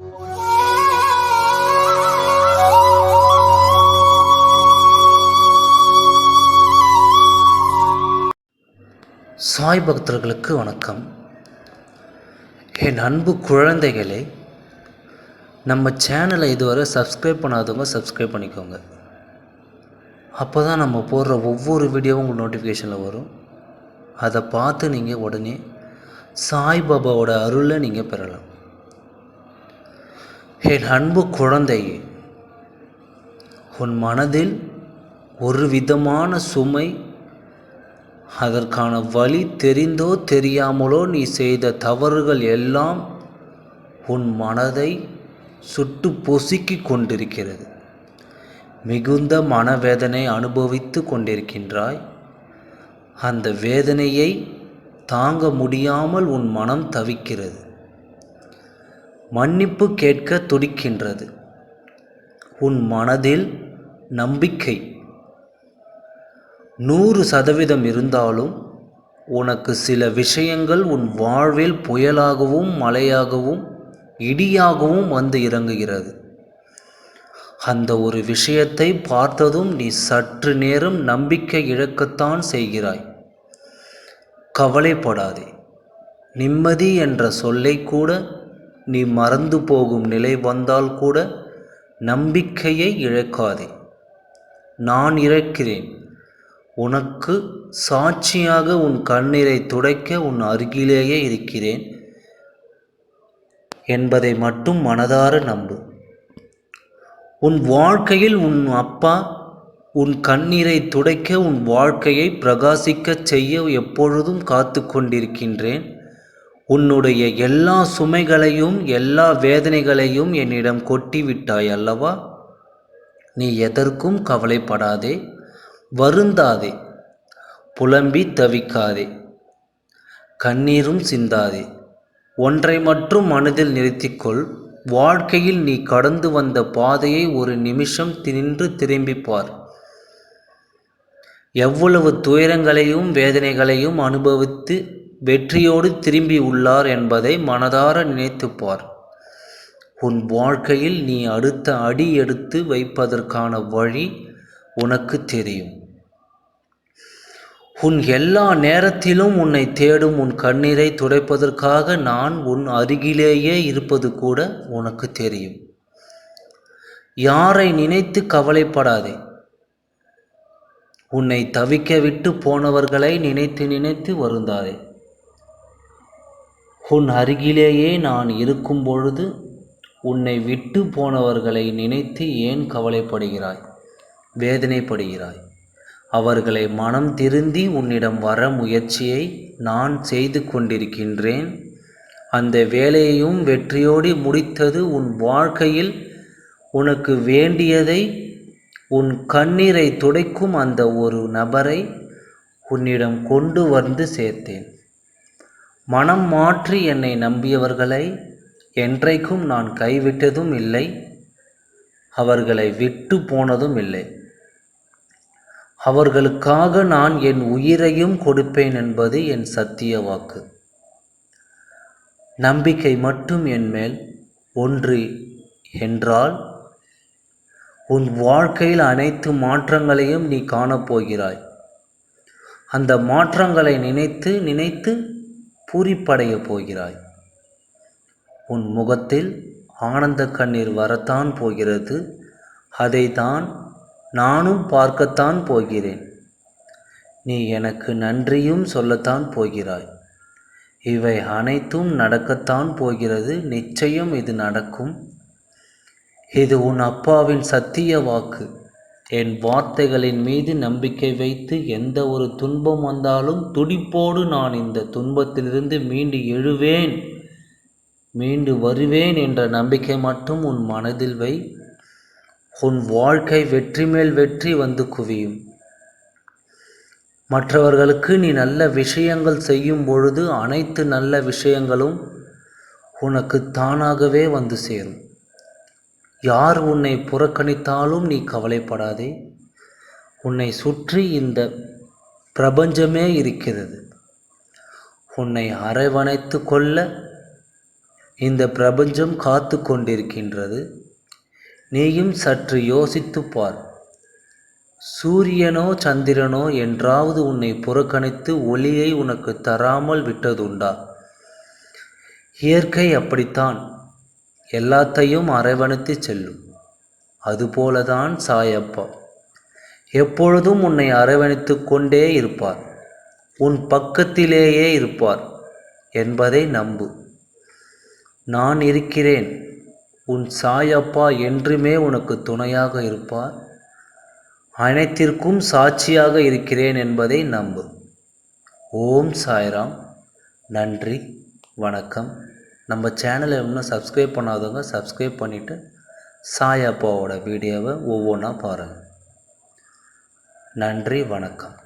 சாய் பக்தர்களுக்கு வணக்கம். என் அன்பு குழந்தைகளே நம்ம சேனலை இதுவரை சப்ஸ்கிரைப் பண்ணாதவங்க சப்ஸ்கிரைப் பண்ணிக்கோங்க. அப்போ தான் நம்ம போடுற ஒவ்வொரு வீடியோவும் உங்களுக்கு நோட்டிஃபிகேஷனில் வரும். அதை பார்த்து நீங்கள் உடனே சாய்பாபாவோட அருளை நீங்கள் பெறலாம். என் அன்பு குழந்தையே உன் மனதில் ஒரு விதமான சுமை அதற்கான வழி தெரிந்தோ தெரியாமலோ நீ செய்த தவறுகள் எல்லாம் உன் மனதை சுட்டு பொசுக்கி கொண்டிருக்கிறது. மிகுந்த மனவேதனை அனுபவித்து கொண்டிருக்கின்றாய். அந்த வேதனையை தாங்க முடியாமல் உன் மனம் தவிக்கிறது. மன்னிப்பு கேட்க துடிக்கின்றது. உன் மனதில் நம்பிக்கை. நூறு சதவீதம் இருந்தாலும் உனக்கு சில விஷயங்கள் உன் வாழ்வில் புயலாகவும் மழையாகவும் இடியாகவும் வந்து இறங்குகிறது. அந்த ஒரு விஷயத்தை பார்த்ததும் நீ சற்று நேரம் நம்பிக்கை இழக்கத்தான் செய்கிறாய். கவலைப்படாதே. நிம்மதி என்ற சொல்லை கூட நீ மறந்து போகும் நிலை வந்தால் கூட நம்பிக்கையை இழக்காதே. நான் இறக்கிறேன். உனக்கு சாட்சியாக உன் கண்ணீரை துடைக்க உன் அருகிலேயே இருக்கிறேன் என்பதை மட்டும் மனதார நம்பு. உன் வாழ்க்கையில் உன் அப்பா உன் கண்ணீரை துடைக்க உன் வாழ்க்கையை பிரகாசிக்கச் செய்ய எப்பொழுதும் காத்து கொண்டிருக்கின்றேன். உன்னுடைய எல்லா சுமைகளையும் எல்லா வேதனைகளையும் என்னிடம் கொட்டிவிட்டாய் அல்லவா? நீ எதற்கும் கவலைப்படாதே வருந்தாதே புலம்பி தவிக்காதே கண்ணீரும் சிந்தாதே. ஒன்றை மட்டும் மனதில் நிறுத்திக்கொள் வாழ்க்கையில் நீ கடந்து வந்த பாதையை ஒரு நிமிஷம் நின்று திரும்பி பார். எவ்வளவு துயரங்களையும் வேதனைகளையும் அனுபவித்து வெற்றியோடு திரும்பி உள்ளார் என்பதை மனதார நினைத்துப்பார். உன் வாழ்க்கையில் நீ அடுத்த அடி எடுத்து வைப்பதற்கான வழி உனக்கு தெரியும். உன் எல்லா நேரத்திலும் உன்னை தேடும் உன் கண்ணீரை துடைப்பதற்காக நான் உன் அருகிலேயே இருப்பது கூட உனக்கு தெரியும். யாரை நினைத்து கவலைப்படாதே. உன்னை தவிக்க விட்டு போனவர்களை நினைத்து நினைத்து வருந்தாதே. உன் அருகிலேயே நான் இருக்கும் பொழுது உன்னை விட்டு போனவர்களை நினைத்து ஏன் கவலைப்படுகிறாய்? வேதனைப்படுகிறாய். அவர்களை மனம் திருந்தி உன்னிடம் வர முயற்சியை நான் செய்து கொண்டிருக்கின்றேன். அந்த வேலையையும் வெற்றியோடு முடித்தது உன் வாழ்க்கையில் உனக்கு வேண்டியதை உன் கண்ணீரை துடைக்கும் அந்த ஒரு நபரை உன்னிடம் கொண்டு வந்து சேர்த்தேன். மனம் மாற்றி என்னை நம்பியவர்களை என்றைக்கும் நான் கைவிட்டதும் இல்லை அவர்களை விட்டு போனதும் இல்லை. அவர்களுக்காக நான் என் உயிரையும் கொடுப்பேன் என்பது என் சத்திய வாக்கு. நம்பிக்கை மட்டும் என் மேல் ஒன்று என்றால் உன் வாழ்க்கையில் அனைத்து மாற்றங்களையும் நீ காணப்போகிறாய். அந்த மாற்றங்களை நினைத்து நினைத்து பூரிப்படைய போகிறாய். உன் முகத்தில் ஆனந்த கண்ணீர் வரத்தான் போகிறது. அதை தான் நானும் பார்க்கத்தான் போகிறேன். நீ எனக்கு நன்றியும் சொல்லத்தான் போகிறாய். இவை அனைத்தும் நடக்கத்தான் போகிறது. நிச்சயம் இது நடக்கும். இது உன் அப்பாவின் சத்திய வாக்கு. என் வார்த்தைகளின் மீது நம்பிக்கை வைத்து எந்த ஒரு துன்பம் வந்தாலும் துடிப்போடு நான் இந்த துன்பத்திலிருந்து மீண்டு எழுவேன் மீண்டு வருவேன் என்ற நம்பிக்கை மட்டும் உன் மனதில் வை. உன் வாழ்க்கை வெற்றி மேல் வெற்றி வந்து குவியும். மற்றவர்களுக்கு நீ நல்ல விஷயங்கள் செய்யும் பொழுது அனைத்து நல்ல விஷயங்களும் உனக்கு தானாகவே வந்து சேரும். யார் உன்னை புறக்கணித்தாலும் நீ கவலைப்படாதே. உன்னை சுற்றி இந்த பிரபஞ்சமே இருக்கிறது. உன்னை அரவணைத்து கொள்ள இந்த பிரபஞ்சம் காத்து கொண்டிருக்கின்றது. நீயும் சற்று யோசித்துப் பார். சூரியனோ சந்திரனோ என்றாவது உன்னை புறக்கணித்து ஒளியை உனக்கு தராமல் விட்டதுண்டா? இயற்கை அப்படித்தான். எல்லாத்தையும் அரவணைத்து செல்லும். அதுபோலதான் சாயப்பா. எப்பொழுதும் உன்னை அரவணைத்து கொண்டே இருப்பார். உன் பக்கத்திலேயே இருப்பார் என்பதை நம்பு. நான் இருக்கிறேன். உன் சாயப்பா என்றுமே உனக்கு துணையாக இருப்பார். அனைத்திற்கும் சாட்சியாக இருக்கிறேன் என்பதை நம்பு. ஓம் சாய்ராம். நன்றி. வணக்கம். நம்ம சேனலை இன்னும் சப்ஸ்கிரைப் பண்ணாதவங்க சப்ஸ்கிரைப் பண்ணிவிட்டு சாயப்பாவோட வீடியோவை ஒவ்வொன்றா பாருங்கள் நன்றி வணக்கம்.